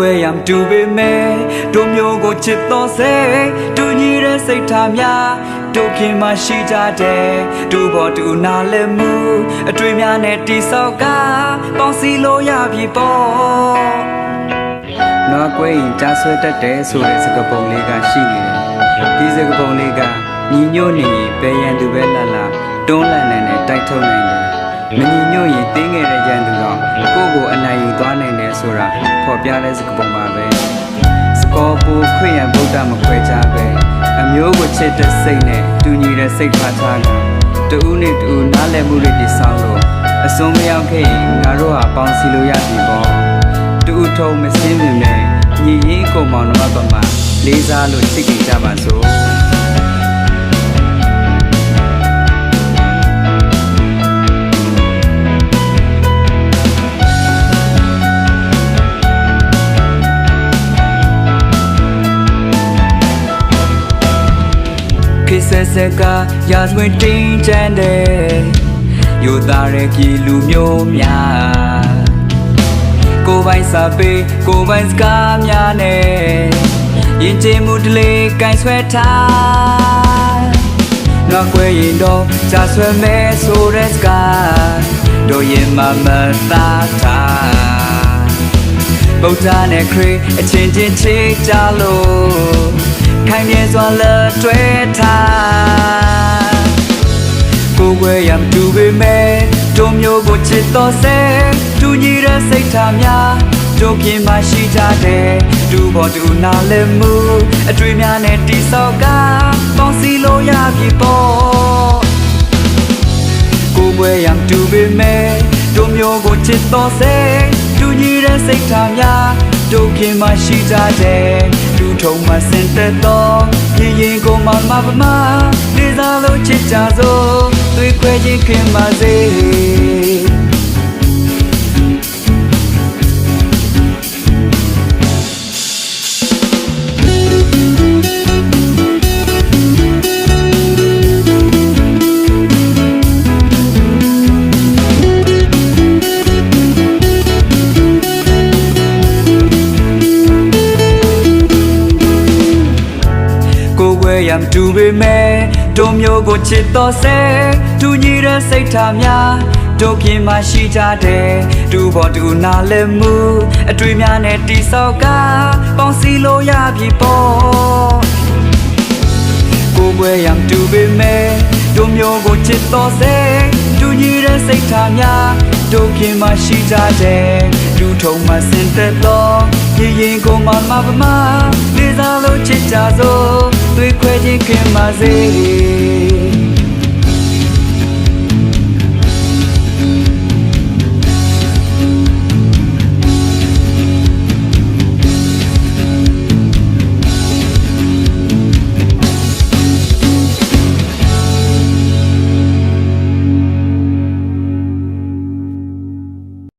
ွယ်ရမတူပေမဲ့တို့မျိုးကိုချစ်တော်စေတူညီတဲ့စိတ်ထားများတို့ခင်မှရှိကြတယ်တို့ဘောတူနာလည်းမှုအတွေ့များနဲ့တိဆောက်ကပေါင်းစည်းလို့ရပြီပေါ့နွားကွဲရင်ကြားဆွဲတတ်တယ်ဆိုတဲ့စကားပုံလေးကရှိနေတယ်ဒီစကားပုံလေးကညီညွတ်နေရင်ဘယ်ရန်သူပဲလာလာတွန်းလှန်နိုင်တဲ့တိုက်ထုတ်နိုင်တယ် မညီညွတ်ရင်တင်းငယ်တဲ့ရန်သူတော့ကိုယ့်ကိုအနိုင်ယူသွားနိုင်တယ်ဆိုတာဖော်ပြတဲ့စကားပုံပါပဲစကောပူခရိယန်ဗုဒ္ဓမခွဲခြားပဲအမျိုးကိုချစ်တဲ့စိတ်နဲ့တူညီတဲ့စိတ်ထားချတာတူဦးနဲ့တူဦးနားလည်မှုတွေတည်ဆောက်လို့အစုံမရောက်ခဲ့ရင်ငါတို့ဟာပေါင်းစီလို့ရပြီပေါ့တူဦးထုံမစင်းပင်နဲ့ညီရင်ကိုမောင်နှမပမာလေးစားလို့ချစ်ကြကြပါစို့ ခေတ်ဆက်ဆက်ကရာဇဝင်တင်းချမ်းတယ်ယူသားတဲ့ပြည်လူမျိုးများကိုယ်ပိုင်စာပေကိုယ်ပိုင်စကားများနဲ့ရင်ကျေးမှုတလေကင်ဆွဲထားနောက်ွယ်ရင်တော့ကြာဆွဲမဲဆိုတဲ့စကားတို့ရင်မမသားထားဗုဒ္ဓနဲ့ခရစ်အချင်းချင်းချေကြလို့ခိုင်မြဲ စွာလက်တွဲထားကိုယ်ွယ်ရမတူပေမဲ့တို့မျိုးကိုချစ်တော်စေတူညီတဲ့စိတ်ထားများတို့ပြင်မှရှိကြတယ်ဒူဘောဒူနာလည်းမှုအတွေ့များနဲ့တိဆောက်ကပေါင်းစည်းလို့ရပြီပေါ့ကိုယ်ပွဲရန်တူပေမဲ့တို့မျိုးကိုချစ်တော်စေတူညီတဲ့စိတ်ထားများတို့ခင်မှရှိကြတယ်လူ ထုံမှစင်သက်တော့ရင်ရင်ကိုမမပမလေးစားလို့ချစ်ကြစို့သွေးခွဲခြင်းခင်ပါစေ ကိုယ်ွယ်ရမတူပေမဲ့တို့မျိုးကိုချစ်တော်စေတူညီတဲ့စိတ်ထားများတို့ပြင်မှရှိကြတယ်ဒူဘောဒူနာလည်းမှုအတွေ့များနဲ့တိဆောက်ကပေါင်းစည်းလို့ရပြီပေါ့ကိုယ်ပွဲရန်တူပေမဲ့တို့မျိုးကိုချစ်တော်စေတူညီတဲ့စိတ်ထားများတို့ခင်မှရှိကြတယ်လူထုံမှစင်သက်တော့ရင်ရင်ကိုမမပမလေးစားလို့ချစ်ကြစို့ သွေးခွဲခြင်းခင်ပါစေ